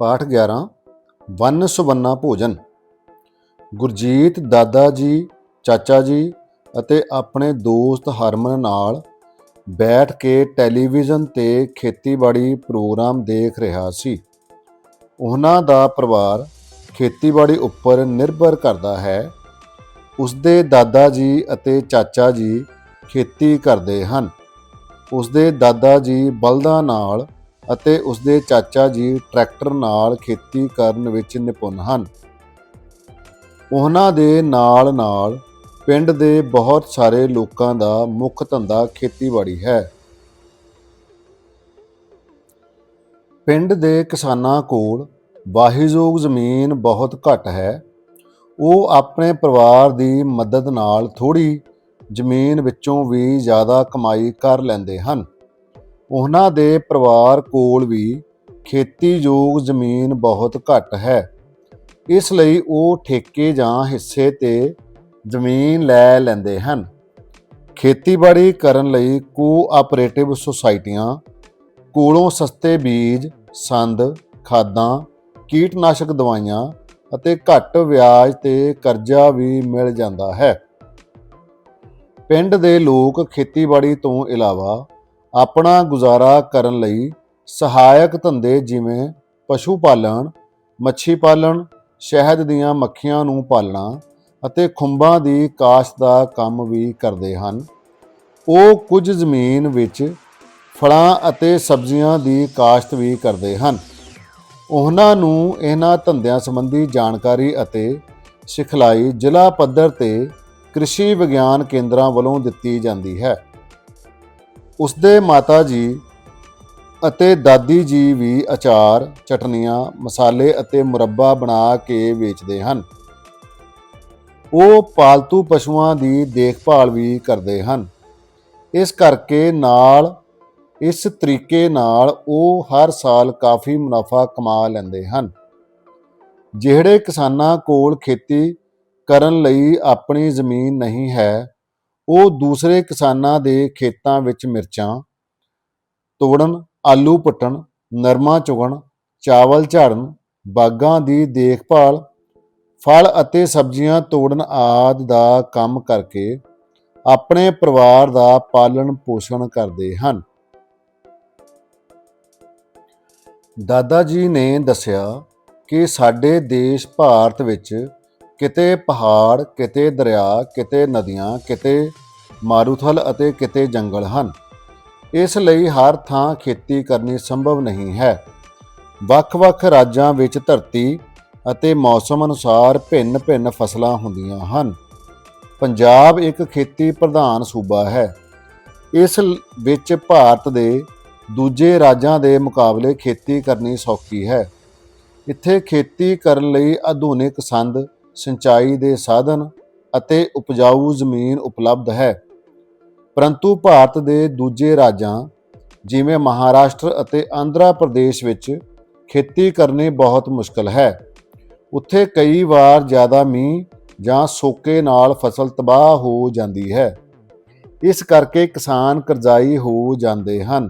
ਪਾਠ 11 ਵੰਨ ਸੁਵੰਨਾ ਭੋਜਨ। ਗੁਰਜੀਤ ਦਾਦਾ ਜੀ, ਚਾਚਾ ਜੀ ਅਤੇ ਆਪਣੇ ਦੋਸਤ ਹਰਮਨ ਨਾਲ ਬੈਠ ਕੇ ਟੈਲੀਵਿਜ਼ਨ ਤੇ ਖੇਤੀਬਾੜੀ ਪ੍ਰੋਗਰਾਮ ਦੇਖ ਰਿਹਾ ਸੀ। ਉਹਨਾਂ ਦਾ ਪਰਿਵਾਰ ਖੇਤੀਬਾੜੀ ਉੱਪਰ ਨਿਰਭਰ ਕਰਦਾ ਹੈ। ਉਸਦੇ ਦਾਦਾ ਜੀ ਅਤੇ ਚਾਚਾ ਜੀ ਖੇਤੀ ਕਰਦੇ ਹਨ। ਉਸਦੇ ਦਾਦਾ ਜੀ ਬਲਦਾਂ ਨਾਲ ਅਤੇ ਉਸਦੇ ਚਾਚਾ ਜੀ ਟਰੈਕਟਰ ਨਾਲ ਖੇਤੀ ਕਰਨ ਵਿੱਚ ਨਿਪੁੰਨ ਹਨ। ਉਹਨਾਂ ਦੇ ਨਾਲ-ਨਾਲ ਪਿੰਡ ਦੇ ਬਹੁਤ ਸਾਰੇ ਲੋਕਾਂ ਦਾ ਮੁੱਖ ਧੰਦਾ ਖੇਤੀਬਾੜੀ ਹੈ। ਪਿੰਡ ਦੇ ਕਿਸਾਨਾਂ ਕੋਲ ਵਾਹੀਯੋਗ ਜ਼ਮੀਨ ਬਹੁਤ ਘੱਟ ਹੈ। ਉਹ ਆਪਣੇ ਪਰਿਵਾਰ ਦੀ ਮਦਦ ਨਾਲ ਥੋੜੀ ਜ਼ਮੀਨ ਵਿੱਚੋਂ ਵੀ ਜ਼ਿਆਦਾ ਕਮਾਈ ਕਰ ਲੈਂਦੇ ਹਨ। ਉਹਨਾਂ ਦੇ ਪਰਿਵਾਰ ਕੋਲ ਵੀ ਖੇਤੀਯੋਗ ਜ਼ਮੀਨ ਬਹੁਤ ਘੱਟ ਹੈ। ਇਸ ਲਈ ਉਹ ਠੇਕੇ ਜਾਂ ਹਿੱਸੇ ਤੇ ਜ਼ਮੀਨ ਲੈ ਲੈਂਦੇ ਹਨ। ਖੇਤੀਬਾੜੀ ਕਰਨ ਲਈ ਕੋਆਪਰੇਟਿਵ ਸੁਸਾਇਟੀਆਂ ਕੋਲੋਂ ਸਸਤੇ ਬੀਜ, ਸੰਦ, ਖਾਦਾਂ, ਕੀਟਨਾਸ਼ਕ ਦਵਾਈਆਂ ਅਤੇ ਘੱਟ ਵਿਆਜ ਤੇ ਕਰਜ਼ਾ ਵੀ ਮਿਲ ਜਾਂਦਾ ਹੈ। ਪਿੰਡ ਦੇ ਲੋਕ ਖੇਤੀਬਾੜੀ ਤੋਂ ਇਲਾਵਾ ਆਪਣਾ ਗੁਜ਼ਾਰਾ ਕਰਨ ਲਈ ਸਹਾਇਕ ਧੰਦੇ ਜਿਵੇਂ ਪਸ਼ੂ ਪਾਲਣ, ਮੱਛੀ ਪਾਲਣ, ਸ਼ਹਿਦ ਦੀਆਂ ਮੱਖੀਆਂ ਨੂੰ ਪਾਲਣਾ ਅਤੇ ਖੁੰਬਾਂ ਦੀ ਕਾਸ਼ਤ ਦਾ ਕੰਮ ਵੀ ਕਰਦੇ ਹਨ। ਉਹ ਕੁਝ ਜ਼ਮੀਨ ਵਿੱਚ ਫਲਾਂ ਅਤੇ ਸਬਜ਼ੀਆਂ ਦੀ ਕਾਸ਼ਤ ਵੀ ਕਰਦੇ ਹਨ। ਉਹਨਾਂ ਨੂੰ ਇਹਨਾਂ ਧੰਦਿਆਂ ਸੰਬੰਧੀ ਜਾਣਕਾਰੀ ਅਤੇ ਸਿਖਲਾਈ ਜ਼ਿਲ੍ਹਾ ਪੱਧਰ ਤੇ ਕ੍ਰਿਸ਼ੀ ਵਿਗਿਆਨ ਕੇਂਦਰਾਂ ਵੱਲੋਂ ਦਿੱਤੀ ਜਾਂਦੀ ਹੈ। ਉਸਦੇ ਮਾਤਾ ਜੀ ਅਤੇ ਦਾਦੀ ਜੀ ਵੀ ਅਚਾਰ, ਚਟਨੀਆਂ, ਮਸਾਲੇ ਅਤੇ ਮੁਰੱਬਾ ਬਣਾ ਕੇ ਵੇਚਦੇ ਹਨ। ਉਹ ਪਾਲਤੂ ਪਸ਼ੂਆਂ ਦੀ ਦੇਖਭਾਲ ਵੀ ਕਰਦੇ ਹਨ। ਇਸ ਕਰਕੇ ਨਾਲ, ਇਸ ਤਰੀਕੇ ਨਾਲ ਉਹ ਹਰ ਸਾਲ ਕਾਫੀ ਮੁਨਾਫਾ ਕਮਾ ਲੈਂਦੇ ਹਨ। ਜਿਹੜੇ ਕਿਸਾਨਾਂ ਕੋਲ ਖੇਤੀ ਕਰਨ ਲਈ ਆਪਣੀ ਜ਼ਮੀਨ ਨਹੀਂ ਹੈ ਉਹ ਦੂਸਰੇ ਕਿਸਾਨਾਂ ਦੇ ਖੇਤਾਂ ਵਿੱਚ ਮਿਰਚਾਂ ਤੋੜਨ, ਆਲੂ ਪੱਟਣ, ਨਰਮਾ ਚੁਗਣ, ਚਾਵਲ ਝਾੜਨ, ਬਾਗਾਂ ਦੀ ਦੇਖਭਾਲ, ਫਲ ਅਤੇ ਸਬਜ਼ੀਆਂ ਤੋੜਨ ਆਦਿ ਦਾ ਕੰਮ ਕਰਕੇ ਆਪਣੇ ਪਰਿਵਾਰ ਦਾ ਪਾਲਣ ਪੋਸ਼ਣ ਕਰਦੇ ਹਨ। ਦਾਦਾ ਜੀ ਨੇ ਦੱਸਿਆ ਕਿ ਸਾਡੇ ਦੇਸ਼ ਭਾਰਤ ਵਿੱਚ ਕਿਤੇ ਪਹਾੜ, ਕਿਤੇ ਦਰਿਆ, ਕਿਤੇ ਨਦੀਆਂ, ਕਿਤੇ ਮਾਰੂਥਲ ਅਤੇ ਕਿਤੇ ਜੰਗਲ ਹਨ। ਇਸ ਲਈ ਹਰ ਥਾਂ ਖੇਤੀ ਕਰਨੀ ਸੰਭਵ ਨਹੀਂ ਹੈ। ਵੱਖ-ਵੱਖ ਰਾਜਾਂ ਵਿੱਚ ਧਰਤੀ ਅਤੇ ਮੌਸਮ ਅਨੁਸਾਰ ਭਿੰਨ-ਭਿੰਨ ਫਸਲਾਂ ਹੁੰਦੀਆਂ ਹਨ। ਪੰਜਾਬ ਇੱਕ ਖੇਤੀ ਪ੍ਰਧਾਨ ਸੂਬਾ ਹੈ। ਇਸ ਵਿੱਚ ਭਾਰਤ ਦੇ ਦੂਜੇ ਰਾਜਾਂ ਦੇ ਮੁਕਾਬਲੇ ਖੇਤੀ ਕਰਨੀ ਸੌਖੀ ਹੈ। ਇੱਥੇ ਖੇਤੀ ਕਰਨ ਲਈ ਆਧੁਨਿਕ ਸੰਦ ਸਿੰਚਾਈ ਦੇ ਸਾਧਨ ਅਤੇ ਉਪਜਾਊ ਜ਼ਮੀਨ ਉਪਲਬਧ ਹੈ। ਪਰੰਤੂ ਭਾਰਤ ਦੇ ਦੂਜੇ ਰਾਜਾਂ, ਜਿਵੇਂ ਮਹਾਰਾਸ਼ਟਰ ਅਤੇ ਆਂਧਰਾ ਪ੍ਰਦੇਸ਼ ਵਿੱਚ ਖੇਤੀ ਕਰਨੀ ਬਹੁਤ ਮੁਸ਼ਕਲ ਹੈ। ਉੱਥੇ ਕਈ ਵਾਰ ਜ਼ਿਆਦਾ ਮੀਂਹ ਜਾਂ ਸੋਕੇ ਨਾਲ ਫਸਲ ਤਬਾਹ ਹੋ ਜਾਂਦੀ ਹੈ। ਇਸ ਕਰਕੇ ਕਿਸਾਨ ਕਰਜ਼ਾਈ ਹੋ ਜਾਂਦੇ ਹਨ।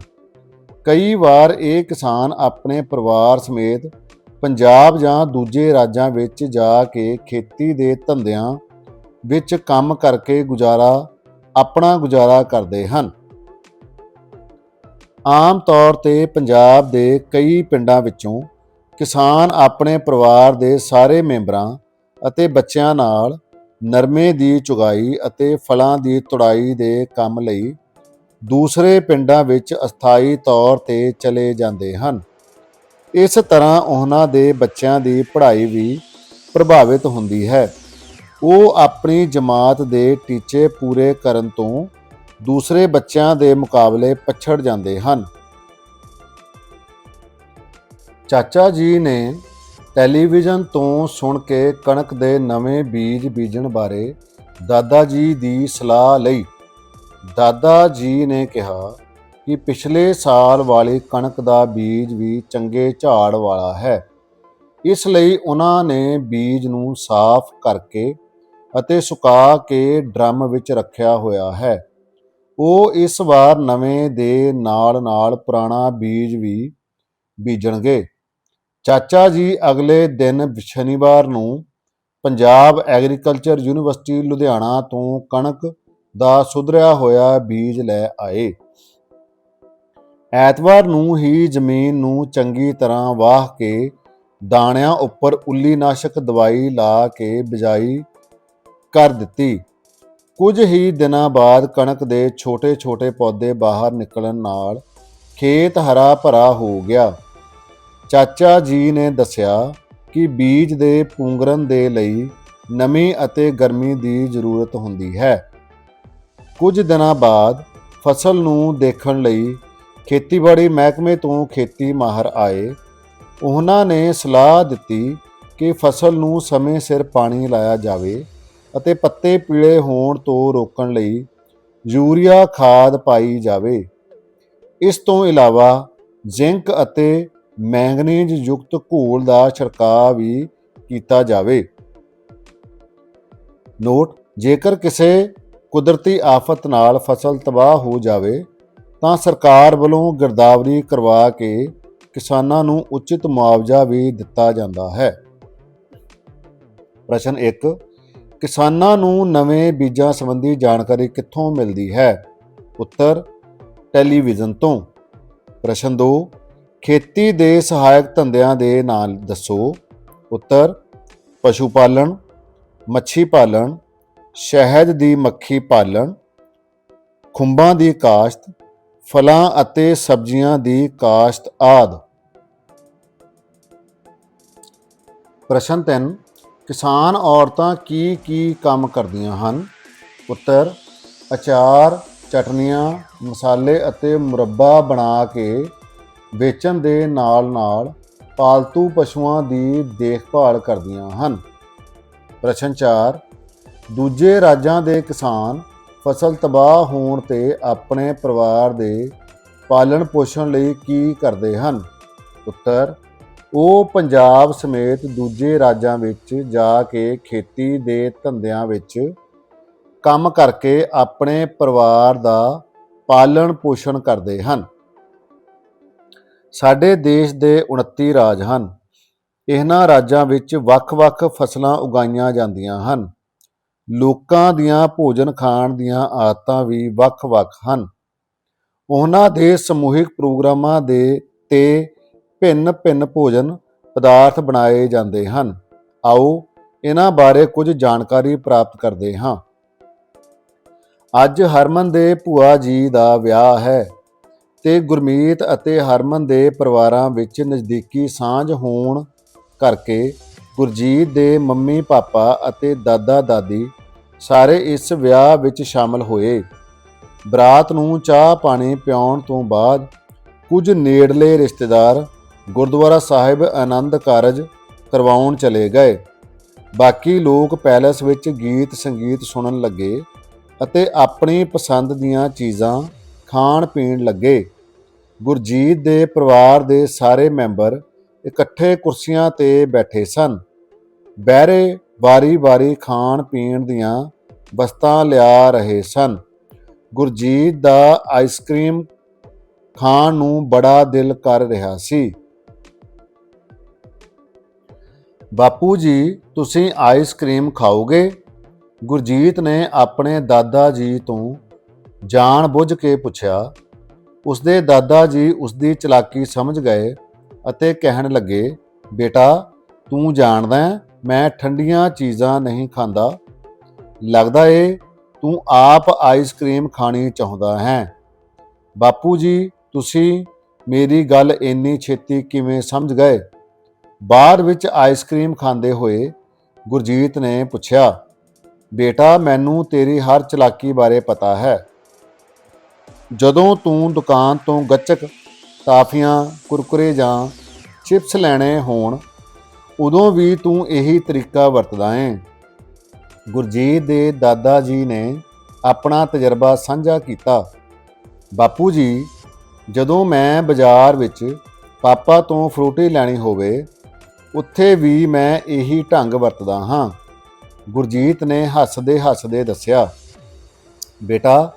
ਕਈ ਵਾਰ ਇਹ ਕਿਸਾਨ ਆਪਣੇ ਪਰਿਵਾਰ ਸਮੇਤ ਪੰਜਾਬ ਜਾਂ ਦੂਜੇ ਰਾਜਾਂ ਵਿੱਚ ਜਾ ਕੇ ਖੇਤੀ ਦੇ ਧੰਦਿਆਂ ਵਿੱਚ ਕੰਮ ਕਰਕੇ ਗੁਜ਼ਾਰਾ, ਆਪਣਾ ਗੁਜ਼ਾਰਾ ਕਰਦੇ ਹਨ। ਆਮ ਤੌਰ ਤੇ ਪੰਜਾਬ ਦੇ ਕਈ ਪਿੰਡਾਂ ਵਿੱਚੋਂ ਕਿਸਾਨ ਆਪਣੇ ਪਰਿਵਾਰ ਦੇ ਸਾਰੇ ਮੈਂਬਰਾਂ ਅਤੇ ਬੱਚਿਆਂ ਨਾਲ ਨਰਮੇ ਦੀ ਚੁਗਾਈ ਅਤੇ ਫਲਾਂ ਦੀ ਤੁੜਾਈ ਦੇ ਕੰਮ ਲਈ ਦੂਸਰੇ ਪਿੰਡਾਂ ਵਿੱਚ ਅਸਥਾਈ ਤੌਰ ਤੇ ਚਲੇ ਜਾਂਦੇ ਹਨ। ਇਸ ਤਰ੍ਹਾਂ ਉਹਨਾਂ ਦੇ ਬੱਚਿਆਂ ਦੀ ਪੜ੍ਹਾਈ ਵੀ ਪ੍ਰਭਾਵਿਤ ਹੁੰਦੀ ਹੈ। ਉਹ ਆਪਣੀ ਜਮਾਤ ਦੇ ਟੀਚੇ ਪੂਰੇ ਕਰਨ ਤੋਂ ਦੂਸਰੇ ਬੱਚਿਆਂ ਦੇ ਮੁਕਾਬਲੇ ਪਛੜ ਜਾਂਦੇ ਹਨ। ਚਾਚਾ ਜੀ ਨੇ ਟੈਲੀਵਿਜ਼ਨ ਤੋਂ ਸੁਣ ਕੇ ਕਣਕ ਦੇ ਨਵੇਂ ਬੀਜ ਬੀਜਣ ਬਾਰੇ ਦਾਦਾ ਜੀ ਦੀ ਸਲਾਹ ਲਈ। ਦਾਦਾ ਜੀ ਨੇ ਕਿਹਾ ਕਿ ਪਿਛਲੇ ਸਾਲ ਵਾਲੀ ਕਣਕ ਦਾ ਬੀਜ ਵੀ ਚੰਗੇ ਝਾੜ ਵਾਲਾ ਹੈ। ਇਸ ਲਈ ਉਹਨਾਂ ਨੇ ਬੀਜ ਨੂੰ ਸਾਫ਼ ਕਰਕੇ ਅਤੇ ਸੁਕਾ ਕੇ ਡਰਮ ਵਿੱਚ ਰੱਖਿਆ ਹੋਇਆ ਹੈ। ਉਹ ਇਸ ਵਾਰ ਨਵੇਂ ਦੇ ਨਾਲ-ਨਾਲ ਪੁਰਾਣਾ ਬੀਜ ਵੀ ਬੀਜਣਗੇ। ਚਾਚਾ ਜੀ ਅਗਲੇ ਦਿਨ ਸ਼ਨੀਵਾਰ ਨੂੰ ਪੰਜਾਬ ਐਗਰੀਕਲਚਰ ਯੂਨੀਵਰਸਿਟੀ ਲੁਧਿਆਣਾ ਤੋਂ ਕਣਕ ਦਾ ਸੁਧਰਿਆ ਹੋਇਆ ਬੀਜ ਲੈ ਆਏ। ਐਤਵਾਰ ਨੂੰ ਹੀ ਜ਼ਮੀਨ ਨੂੰ ਚੰਗੀ ਤਰ੍ਹਾਂ ਵਾਹ ਕੇ ਦਾਣਿਆਂ ਉੱਪਰ ਉੱਲੀਨਾਸ਼ਕ ਦਵਾਈ ਲਾ ਕੇ ਬਿਜਾਈ ਕਰ ਦਿੱਤੀ। ਕੁਝ ਹੀ ਦਿਨਾਂ ਬਾਅਦ ਕਣਕ ਦੇ ਛੋਟੇ-ਛੋਟੇ ਪੌਦੇ ਬਾਹਰ ਨਿਕਲਣ ਨਾਲ ਖੇਤ ਹਰਾ ਭਰਾ ਹੋ ਗਿਆ। ਚਾਚਾ ਜੀ ਨੇ ਦੱਸਿਆ ਕਿ ਬੀਜ ਦੇ ਪੂੰਗਰਨ ਦੇ ਲਈ ਨਮੀ ਅਤੇ ਗਰਮੀ ਦੀ ਜ਼ਰੂਰਤ ਹੁੰਦੀ ਹੈ। ਕੁਝ ਦਿਨਾਂ ਬਾਅਦ ਫਸਲ ਨੂੰ ਦੇਖਣ ਲਈ ਖੇਤੀਬਾੜੀ ਮਹਿਕਮੇ ਤੋਂ ਖੇਤੀ ਮਾਹਰ ਆਏ। ਉਹਨਾਂ ਨੇ ਸਲਾਹ ਦਿੱਤੀ ਕਿ ਫਸਲ ਨੂੰ ਸਮੇਂ ਸਿਰ ਪਾਣੀ ਲਾਇਆ ਜਾਵੇ ਅਤੇ ਪੱਤੇ ਪੀਲੇ ਹੋਣ ਤੋਂ ਰੋਕਣ ਲਈ ਯੂਰੀਆ ਖਾਦ ਪਾਈ ਜਾਵੇ। ਇਸ ਤੋਂ ਇਲਾਵਾ ਜ਼ਿੰਕ ਅਤੇ ਮੈਂਗਨੀਜ਼ ਯੁਕਤ ਘੋਲ ਦਾ ਛਿੜਕਾਅ ਵੀ ਕੀਤਾ ਜਾਵੇ। ਨੋਟ, ਜੇਕਰ ਕਿਸੇ ਕੁਦਰਤੀ ਆਫਤ ਨਾਲ ਫਸਲ ਤਬਾਹ ਹੋ ਜਾਵੇ ਤਾਂ ਸਰਕਾਰ ਵੱਲੋਂ ਗਿਰਦਾਵਰੀ ਕਰਵਾ ਕੇ ਕਿਸਾਨਾਂ ਨੂੰ ਉਚਿਤ ਮੁਆਵਜ਼ਾ ਵੀ ਦਿੱਤਾ ਜਾਂਦਾ ਹੈ। ਪ੍ਰਸ਼ਨ 1 ਕਿਸਾਨਾਂ ਨੂੰ ਨਵੇਂ ਬੀਜਾਂ ਸੰਬੰਧੀ ਜਾਣਕਾਰੀ ਕਿੱਥੋਂ ਮਿਲਦੀ ਹੈ? ਉੱਤਰ, ਟੈਲੀਵਿਜ਼ਨ ਤੋਂ। ਪ੍ਰਸ਼ਨ 2 ਖੇਤੀ ਦੇ ਸਹਾਇਕ ਧੰਦਿਆਂ ਦੇ ਨਾਲ ਦੱਸੋ। ਉੱਤਰ, ਪਸ਼ੂ ਪਾਲਣ, ਮੱਛੀ ਪਾਲਣ, ਸ਼ਹਿਦ ਦੀ ਮੱਖੀ ਪਾਲਣ, ਖੁੰਬਾਂ ਦੀ ਕਾਸ਼ਤ ਫਲਾਂ ਅਤੇ ਸਬਜ਼ੀਆਂ ਦੀ ਕਾਸ਼ਤ ਆਦ। ਪ੍ਰਸ਼ਨ 3 ਕਿਸਾਨ ਔਰਤਾਂ ਕੀ ਕੀ ਕੰਮ ਕਰਦੀਆਂ ਹਨ? ਉੱਤਰ, ਅਚਾਰ, ਚਟਨੀਆਂ, ਮਸਾਲੇ ਅਤੇ ਮੁਰੱਬਾ ਬਣਾ ਕੇ ਵੇਚਣ ਦੇ ਨਾਲ-ਨਾਲ ਪਾਲਤੂ ਪਸ਼ੂਆਂ ਦੀ ਦੇਖਭਾਲ ਕਰਦੀਆਂ ਹਨ। ਪ੍ਰਸ਼ਨ 4 ਦੂਜੇ ਰਾਜਾਂ ਦੇ ਕਿਸਾਨ ਫਸਲ ਤਬਾਹ ਹੋਣ ਤੇ ਆਪਣੇ ਪਰਿਵਾਰ ਦੇ ਪਾਲਣ ਪੋਸ਼ਣ ਲਈ ਕੀ ਕਰਦੇ ਹਨ? ਉੱਤਰ, ਉਹ ਪੰਜਾਬ ਸਮੇਤ ਦੂਜੇ ਰਾਜਾਂ ਵਿੱਚ ਜਾ ਕੇ ਖੇਤੀ ਦੇ ਧੰਦਿਆਂ ਵਿੱਚ ਕੰਮ ਕਰਕੇ ਆਪਣੇ ਪਰਿਵਾਰ ਦਾ ਪਾਲਣ ਪੋਸ਼ਣ ਕਰਦੇ ਹਨ। ਸਾਡੇ ਦੇਸ਼ ਦੇ 29 ਰਾਜ ਹਨ। ਇਹਨਾਂ ਰਾਜਾਂ ਵਿੱਚ ਵੱਖ-ਵੱਖ ਫਸਲਾਂ ਉਗਾਈਆਂ ਜਾਂਦੀਆਂ ਹਨ। ਲੋਕਾਂ ਦੀਆਂ ਭੋਜਨ ਖਾਣ ਦੀਆਂ ਆਦਤਾਂ ਵੀ ਵੱਖ-ਵੱਖ ਹਨ। ਉਹਨਾਂ ਦੇ ਸਮੂਹਿਕ ਪ੍ਰੋਗਰਾਮਾਂ ਦੇ ਤੇ ਭਿੰਨ-ਭਿੰਨ ਭੋਜਨ ਪਦਾਰਥ ਬਣਾਏ ਜਾਂਦੇ ਹਨ। ਆਓ ਇਹਨਾਂ ਬਾਰੇ ਕੁਝ ਜਾਣਕਾਰੀ ਪ੍ਰਾਪਤ ਕਰਦੇ ਹਾਂ। ਅੱਜ ਹਰਮਨ ਦੇ ਭੂਆ ਜੀ ਦਾ ਵਿਆਹ ਹੈ ਤੇ ਗੁਰਮੀਤ ਅਤੇ ਹਰਮਨ ਦੇ ਪਰਿਵਾਰਾਂ ਵਿੱਚ ਨਜ਼ਦੀਕੀ ਸਾਂਝ ਹੋਣ ਕਰਕੇ ਗੁਰਜੀਤ ਦੇ ਮੰਮੀ ਪਾਪਾ ਅਤੇ ਦਾਦਾ ਦਾਦੀ ਸਾਰੇ ਇਸ ਵਿਆਹ ਵਿੱਚ ਸ਼ਾਮਲ ਹੋਏ। ਬਰਾਤ ਨੂੰ ਚਾਹ ਪਾਣੀ ਪਿਆਉਣ ਤੋਂ ਬਾਅਦ ਕੁਝ ਨੇੜਲੇ ਰਿਸ਼ਤੇਦਾਰ ਗੁਰਦੁਆਰਾ ਸਾਹਿਬ ਆਨੰਦ ਕਾਰਜ ਕਰਵਾਉਣ ਚਲੇ ਗਏ। ਬਾਕੀ ਲੋਕ ਪੈਲਸ ਵਿੱਚ ਗੀਤ ਸੰਗੀਤ ਸੁਣਨ ਲੱਗੇ ਅਤੇ ਆਪਣੀ ਪਸੰਦ ਦੀਆਂ ਚੀਜ਼ਾਂ ਖਾਣ ਪੀਣ ਲੱਗੇ। ਗੁਰਜੀਤ ਦੇ ਪਰਿਵਾਰ ਦੇ ਸਾਰੇ ਮੈਂਬਰ ਇਕੱਠੇ ਕੁਰਸੀਆਂ ਤੇ ਬੈਠੇ ਸਨ। ਬਹਿਰੇ ਵਾਰੀ-ਵਾਰੀ ਖਾਣ ਪੀਣ ਦੀਆਂ ਵਸਤਾਂ ਲਿਆ ਰਹੇ ਸਨ। ਗੁਰਜੀਤ ਦਾ ਆਈਸਕ੍ਰੀਮ ਖਾਣ ਨੂੰ ਬੜਾ ਦਿਲ ਕਰ ਰਿਹਾ ਸੀ। ਬਾਪੂ ਜੀ, ਤੁਸੀਂ ਆਈਸਕ੍ਰੀਮ ਖਾਓਗੇ? ਗੁਰਜੀਤ ਨੇ ਆਪਣੇ ਦਾਦਾ ਜੀ ਤੋਂ ਜਾਣ ਬੁੱਝ ਕੇ ਪੁੱਛਿਆ। ਉਸਦੇ ਦਾਦਾ ਜੀ ਉਸਦੀ ਚਲਾਕੀ ਸਮਝ ਗਏ ਅਤੇ ਕਹਿਣ ਲੱਗੇ, ਬੇਟਾ, ਤੂੰ ਜਾਣਦਾ ਮੈਂ ਠੰਡੀਆਂ ਚੀਜ਼ਾਂ ਨਹੀਂ ਖਾਂਦਾ। ਲੱਗਦਾ ਏ, ਤੂੰ ਆਪ ਆਈਸਕ੍ਰੀਮ ਖਾਣੀ ਚਾਹੁੰਦਾ ਹੈ। ਬਾਪੂ ਜੀ, ਤੁਸੀਂ ਮੇਰੀ ਗੱਲ ਇੰਨੀ ਛੇਤੀ ਕਿਵੇਂ ਸਮਝ ਗਏ? ਬਾਅਦ ਵਿੱਚ ਆਈਸਕ੍ਰੀਮ ਖਾਂਦੇ ਹੋਏ ਗੁਰਜੀਤ ਨੇ ਪੁੱਛਿਆ, ਬੇਟਾ, ਮੈਨੂੰ ਤੇਰੀ ਹਰ ਚਲਾਕੀ ਬਾਰੇ ਪਤਾ ਹੈ। ਜਦੋਂ ਤੂੰ ਦੁਕਾਨ ਤੋਂ ਗੱਚਕ, ਟਾਫੀਆਂ, ਕੁਰਕਰੇ ਜਾਂ ਚਿਪਸ ਲੈਣੇ ਹੋਣ ਉਦੋਂ ਵੀ ਤੂੰ ਇਹੀ ਤਰੀਕਾ ਵਰਤਦਾ ਹੈ। ਗੁਰਜੀਤ ਦੇ ਦਾਦਾ ਜੀ ਨੇ ਆਪਣਾ ਤਜਰਬਾ ਸਾਂਝਾ ਕੀਤਾ। ਬਾਪੂ ਜੀ, ਜਦੋਂ ਮੈਂ ਬਾਜ਼ਾਰ ਵਿੱਚ ਪਾਪਾ ਤੋਂ ਫਰੂਟੀ ਲੈਣੀ ਹੋਵੇ, ਉੱਥੇ ਵੀ ਮੈਂ ਇਹੀ ਢੰਗ ਵਰਤਦਾ ਹਾਂ। ਗੁਰਜੀਤ ਨੇ ਹੱਸਦੇ ਹੱਸਦੇ ਦੱਸਿਆ, ਬੇਟਾ,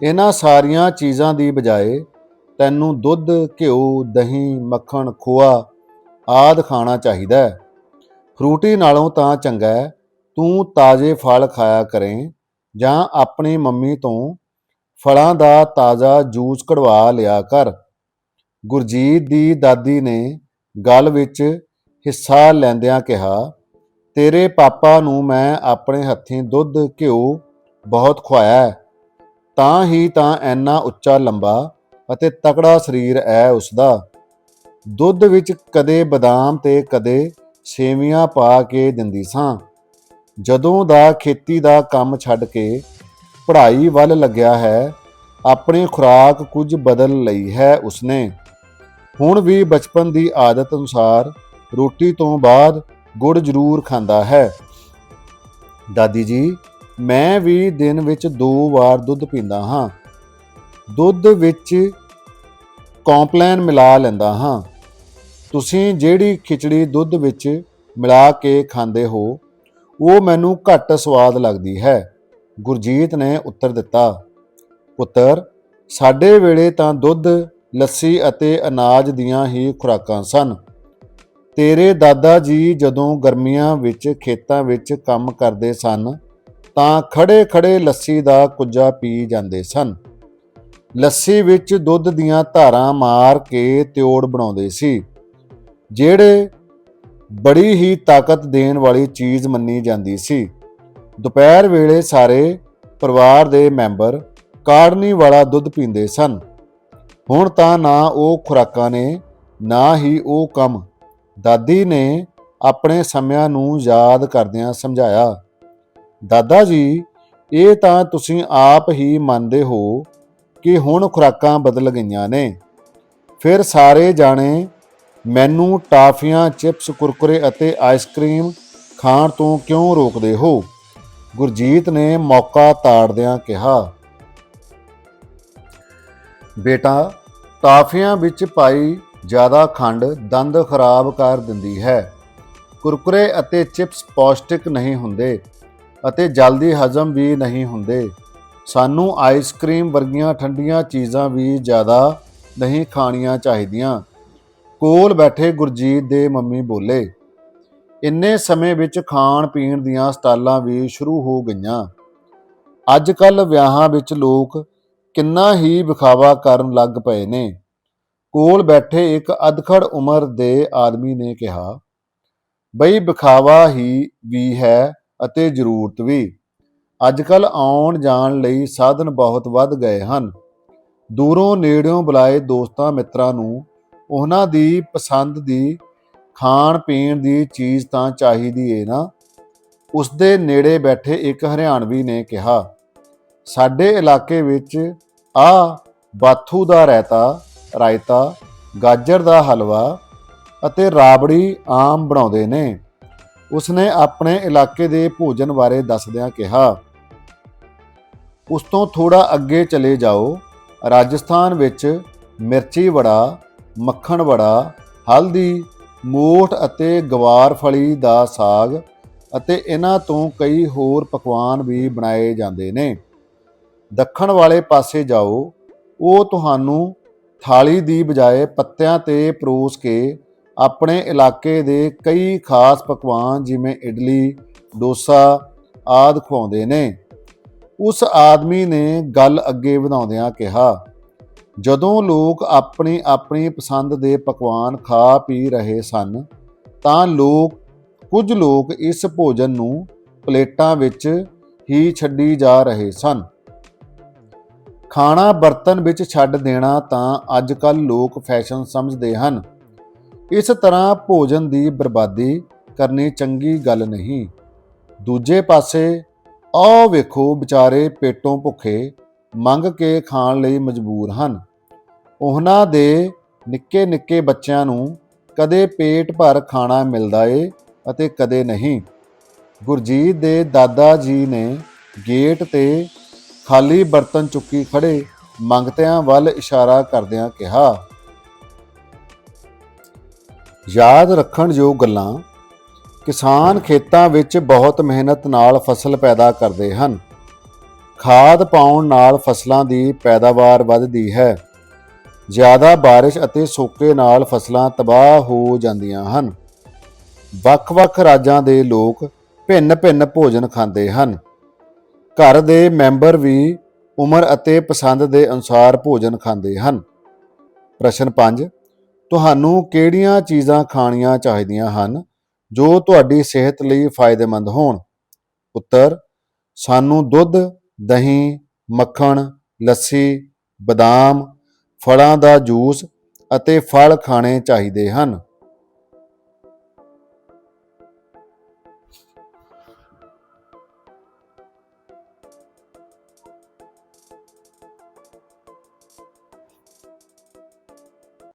ਇਹਨਾਂ ਸਾਰੀਆਂ ਚੀਜ਼ਾਂ ਦੀ ਬਜਾਏ ਤੈਨੂੰ ਦੁੱਧ, ਘਿਓ, ਦਹੀਂ, ਮੱਖਣ, ਖੋਆ ਆਦ ਖਾਣਾ ਚਾਹੀਦਾ ਹੈ। ਫਰੂਟੀ ਨਾਲੋਂ ਤਾਂ ਚੰਗਾ ਤੂੰ ਤਾਜ਼ੇ ਫਲ ਖਾਇਆ ਕਰੇ ਜਾਂ ਆਪਣੀ ਮੰਮੀ ਤੋਂ ਫਲਾਂ ਦਾ ਤਾਜ਼ਾ ਜੂਸ ਕਢਵਾ ਲਿਆ ਕਰ। ਗੁਰਜੀਤ ਦੀ ਦਾਦੀ ਨੇ ਗੱਲ ਵਿੱਚ ਹਿੱਸਾ ਲੈਂਦਿਆਂ ਕਿਹਾ, ਤੇਰੇ ਪਾਪਾ ਨੂੰ ਮੈਂ ਆਪਣੇ ਹੱਥੀਂ ਦੁੱਧ, ਘਿਓ ਬਹੁਤ ਖਵਾਇਆ ਤਾਂ ਹੀ ਤਾਂ ਐਨਾ ਉੱਚਾ, ਲੰਬਾ ਅਤੇ ਤਕੜਾ ਸਰੀਰ ਹੈ ਉਸਦਾ। ਦੁੱਧ ਵਿੱਚ ਕਦੇ ਬਦਾਮ ਤੇ ਕਦੇ ਸੇਵੀਆਂ ਪਾ ਕੇ ਦਿੰਦੀ ਸਾਂ। ਜਦੋਂ ਦਾ ਖੇਤੀ ਦਾ ਕੰਮ ਛੱਡ ਕੇ ਪੜ੍ਹਾਈ ਵੱਲ ਲੱਗਿਆ ਹੈ, ਆਪਣੀ ਖੁਰਾਕ ਕੁਝ ਬਦਲ ਲਈ ਹੈ ਉਸਨੇ। ਹੁਣ ਵੀ ਬਚਪਨ ਦੀ ਆਦਤ ਅਨੁਸਾਰ ਰੋਟੀ ਤੋਂ ਬਾਅਦ ਗੁੜ ਜ਼ਰੂਰ ਖਾਂਦਾ ਹੈ। ਦਾਦੀ ਜੀ, ਮੈਂ ਵੀ ਦਿਨ ਵਿੱਚ ਦੋ ਵਾਰ ਦੁੱਧ ਪੀਂਦਾ ਹਾਂ। ਦੁੱਧ ਵਿੱਚ ਕੌਂਪਲੈਨ ਮਿਲਾ ਲੈਂਦਾ ਹਾਂ। ਤੁਸੀਂ ਜਿਹੜੀ ਖਿਚੜੀ ਦੁੱਧ ਵਿੱਚ ਮਿਲਾ ਕੇ ਖਾਂਦੇ ਹੋ, ਉਹ ਮੈਨੂੰ ਘੱਟ ਸਵਾਦ ਲੱਗਦੀ ਹੈ। ਗੁਰਜੀਤ ਨੇ ਉੱਤਰ ਦਿੱਤਾ, ਪੁੱਤਰ, ਸਾਡੇ ਵੇਲੇ ਤਾਂ ਦੁੱਧ, ਲੱਸੀ ਅਤੇ ਅਨਾਜ ਦੀਆਂ ਹੀ ਖੁਰਾਕਾਂ ਸਨ। ਤੇਰੇ ਦਾਦਾ ਜੀ ਜਦੋਂ ਗਰਮੀਆਂ ਵਿੱਚ ਖੇਤਾਂ ਵਿੱਚ ਕੰਮ ਕਰਦੇ ਸਨ, ਤਾਂ ਖੜੇ-ਖੜੇ ਲੱਸੀ ਦਾ ਕੁੱਜਾ ਪੀ ਜਾਂਦੇ ਸਨ। ਲੱਸੀ ਵਿੱਚ ਦੁੱਧ ਦੀਆਂ ਧਾਰਾਂ ਮਾਰ ਕੇ ਤਿਉੜ ਬਣਾਉਂਦੇ ਸੀ। ਜਿਹੜੇ ਬੜੀ ਹੀ ਤਾਕਤ ਦੇਣ ਵਾਲੀ ਚੀਜ਼ ਮੰਨੀ ਜਾਂਦੀ ਸੀ। ਦੁਪਹਿਰ ਵੇਲੇ ਸਾਰੇ ਪਰਿਵਾਰ ਦੇ ਮੈਂਬਰ ਕਾੜਨੀ ਵਾਲਾ ਦੁੱਧ ਪੀਂਦੇ ਸਨ। ਹੁਣ ਤਾਂ ਨਾ ਉਹ ਖੁਰਾਕਾਂ ਨੇ, ਨਾ ਹੀ ਉਹ ਕੰਮ। ਦਾਦੀ ਨੇ ਆਪਣੇ ਸਮਿਆਂ ਨੂੰ ਯਾਦ ਕਰਦਿਆਂ ਸਮਝਾਇਆ, ਦਾਦਾ ਜੀ, ਇਹ ਤਾਂ ਤੁਸੀਂ ਆਪ ਹੀ ਮੰਨਦੇ ਹੋ ਕਿ ਹੁਣ ਖੁਰਾਕਾਂ ਬਦਲ ਗਈਆਂ ਨੇ। ਫਿਰ ਸਾਰੇ ਜਾਣੇ ਮੈਨੂੰ ਟਾਫੀਆਂ, ਚਿਪਸ, ਕੁਰਕੁਰੇ ਅਤੇ ਆਈਸਕ੍ਰੀਮ ਖਾਣ ਤੋਂ ਕਿਉਂ ਰੋਕਦੇ ਹੋ? ਗੁਰਜੀਤ ਨੇ ਮੌਕਾ ਤਾੜਦਿਆਂ ਕਿਹਾ। ਬੇਟਾ, ਟਾਫੀਆਂ ਵਿੱਚ ਪਾਈ ਜ਼ਿਆਦਾ ਖੰਡ ਦੰਦ ਖਰਾਬ ਕਰ ਦਿੰਦੀ ਹੈ। ਕੁਰਕਰੇ ਅਤੇ ਚਿਪਸ ਪੌਸ਼ਟਿਕ ਨਹੀਂ ਹੁੰਦੇ ਅਤੇ ਜਲਦੀ ਹਜ਼ਮ ਵੀ ਨਹੀਂ ਹੁੰਦੇ। ਸਾਨੂੰ ਆਈਸਕ੍ਰੀਮ ਵਰਗੀਆਂ ਠੰਡੀਆਂ ਚੀਜ਼ਾਂ ਵੀ ਜ਼ਿਆਦਾ ਨਹੀਂ ਖਾਣੀਆਂ ਚਾਹੀਦੀਆਂ। ਕੋਲ ਬੈਠੇ ਗੁਰਜੀਤ ਦੇ ਮੰਮੀ ਬੋਲੇ, ਇੰਨੇ ਸਮੇਂ ਵਿੱਚ ਖਾਣ ਪੀਣ ਦੀਆਂ ਸਟਾਲਾਂ ਵੀ ਸ਼ੁਰੂ ਹੋ ਗਈਆਂ। ਅੱਜ ਕੱਲ ਵਿਆਹਾਂ ਵਿੱਚ ਲੋਕ ਕਿੰਨਾ ਹੀ ਵਿਖਾਵਾ ਕਰਨ ਲੱਗ ਪਏ ਨੇ। ਕੋਲ ਬੈਠੇ ਇੱਕ ਅਧਖੜ ਉਮਰ ਦੇ ਆਦਮੀ ਨੇ ਕਿਹਾ, ਬਈ ਵਿਖਾਵਾ ਹੀ ਵੀ ਹੈ ਅਤੇ ਜ਼ਰੂਰਤ ਵੀ। ਅੱਜ ਕੱਲ ਆਉਣ ਜਾਣ ਲਈ ਸਾਧਨ ਬਹੁਤ ਵੱਧ ਗਏ ਹਨ। ਦੂਰੋਂ ਨੇੜਿਓਂ ਬੁਲਾਏ ਦੋਸਤਾਂ ਮਿੱਤਰਾਂ ਨੂੰ ਉਹਨਾਂ ਦੀ ਪਸੰਦ ਦੀ ਖਾਣ ਪੀਣ ਦੀ ਚੀਜ਼ ਤਾਂ ਚਾਹੀਦੀ ਏ ਨਾ। ਉਸ ਦੇ ਨੇੜੇ ਬੈਠੇ ਇੱਕ ਹਰਿਆਣਵੀ ਨੇ ਕਿਹਾ, ਸਾਡੇ ਇਲਾਕੇ ਵਿੱਚ ਆ ਬਾਥੂ ਦਾ ਰਾਇਤਾ ਰਾਇਤਾ, ਗਾਜਰ ਦਾ ਹਲਵਾ ਅਤੇ ਰਾਬੜੀ ਆਮ ਬਣਾਉਂਦੇ ਨੇ। ਉਸਨੇ ਆਪਣੇ ਇਲਾਕੇ ਦੇ ਭੋਜਨ ਬਾਰੇ ਦੱਸਦਿਆਂ ਕਿਹਾ, ਉਸ ਤੋਂ ਥੋੜਾ ਅੱਗੇ ਚਲੇ ਜਾਓ। ਰਾਜਸਥਾਨ ਵਿੱਚ ਮਿਰਚੀ ਵੜਾ ਮੱਖਣ ਵੜਾ, ਹਲਦੀ, ਮੋਠ ਅਤੇ ਗਵਾਰ ਫਲੀ ਦਾ ਸਾਗ ਅਤੇ ਇਹਨਾਂ ਤੋਂ ਕਈ ਹੋਰ ਪਕਵਾਨ ਵੀ ਬਣਾਏ ਜਾਂਦੇ ਨੇ। ਦੱਖਣ ਵਾਲੇ ਪਾਸੇ ਜਾਓ, ਉਹ ਤੁਹਾਨੂੰ ਥਾਲੀ ਦੀ ਬਜਾਏ ਪੱਤਿਆਂ ਤੇ ਪਰੋਸ ਕੇ ਆਪਣੇ ਇਲਾਕੇ ਦੇ ਕਈ ਖਾਸ ਪਕਵਾਨ ਜਿਵੇਂ ਇਡਲੀ, ਡੋਸਾ ਆਦ ਖਵਾਉਂਦੇ ਨੇ। ਉਸ ਆਦਮੀ ਨੇ ਗੱਲ ਅੱਗੇ ਵਧਾਉਂਦਿਆਂ ਕਿਹਾ ਜਦੋਂ ਲੋਕ ਆਪਣੀ ਆਪਣੀ ਪਸੰਦ ਦੇ ਪਕਵਾਨ ਖਾ ਪੀ ਰਹੇ ਸਨ, ਤਾਂ ਲੋਕ, ਕੁਝ ਲੋਕ ਇਸ ਭੋਜਨ ਨੂੰ ਪਲੇਟਾਂ ਵਿੱਚ ਹੀ ਛੱਡੀ ਜਾ ਰਹੇ ਸਨ। ਖਾਣਾ ਬਰਤਨ ਵਿੱਚ ਛੱਡ ਦੇਣਾ ਤਾਂ ਅੱਜ ਕੱਲ ਲੋਕ ਫੈਸ਼ਨ ਸਮਝਦੇ ਹਨ। ਇਸ ਤਰ੍ਹਾਂ ਭੋਜਨ ਦੀ ਬਰਬਾਦੀ ਕਰਨੀ ਚੰਗੀ ਗੱਲ ਨਹੀਂ। ਦੂਜੇ ਪਾਸੇ, ਆਹ ਵੇਖੋ ਵਿਚਾਰੇ ਪੇਟੋਂ ਭੁੱਖੇ ਮੰਗ ਕੇ ਖਾਣ ਲਈ ਮਜਬੂਰ ਹਨ। ਉਹਨਾਂ ਦੇ ਨਿੱਕੇ ਨਿੱਕੇ ਬੱਚਿਆਂ ਨੂੰ ਕਦੇ ਪੇਟ ਭਰ ਖਾਣਾ ਮਿਲਦਾ ਏ ਅਤੇ ਕਦੇ ਨਹੀਂ। ਗੁਰਜੀਤ ਦੇ ਦਾਦਾ ਜੀ ਨੇ ਗੇਟ ਤੇ ਖਾਲੀ ਬਰਤਨ ਚੁੱਕੀ ਖੜੇ ਮੰਗਤਿਆਂ ਵੱਲ ਇਸ਼ਾਰਾ ਕਰਦਿਆਂ ਕਿਹਾ, ਯਾਦ ਰੱਖਣ ਯੋਗ ਗੱਲਾਂ, ਕਿਸਾਨ ਖੇਤਾਂ ਵਿੱਚ ਬਹੁਤ ਮਿਹਨਤ ਨਾਲ ਫਸਲ ਪੈਦਾ ਕਰਦੇ ਹਨ। ਖਾਦ ਪਾਉਣ ਨਾਲ ਫਸਲਾਂ ਦੀ ਪੈਦਾਵਾਰ ਵੱਧਦੀ ਹੈ। ਜ਼ਿਆਦਾ بارش ਅਤੇ ਸੋਕੇ ਨਾਲ ਫਸਲਾਂ ਤਬਾਹ ਹੋ ਜਾਂਦੀਆਂ ਹਨ ਵੱਖ-ਵੱਖ ਰਾਜਾਂ ਦੇ ਲੋਕ ਭਿੰਨ-ਭਿੰਨ ਭੋਜਨ ਖਾਂਦੇ ਹਨ ਘਰ ਦੇ ਮੈਂਬਰ ਵੀ ਉਮਰ ਅਤੇ ਪਸੰਦ ਦੇ ਅਨੁਸਾਰ ਭੋਜਨ ਖਾਂਦੇ ਹਨ ਪ੍ਰਸ਼ਨ 5 ਤੁਹਾਨੂੰ ਕਿਹੜੀਆਂ ਚੀਜ਼ਾਂ ਖਾਣੀਆਂ ਚਾਹੀਦੀਆਂ ਹਨ ਜੋ ਤੁਹਾਡੀ ਸਿਹਤ ਲਈ ਫਾਇਦੇਮੰਦ ਹੋਣ ਉੱਤਰ ਸਾਨੂੰ ਦੁੱਧ ਦਹੀਂ ਮੱਖਣ ਲੱਸੀ ਬਦਾਮ ਫਲਾਂ ਦਾ ਜੂਸ ਅਤੇ ਫਲ ਖਾਣੇ ਚਾਹੀਦੇ ਹਨ।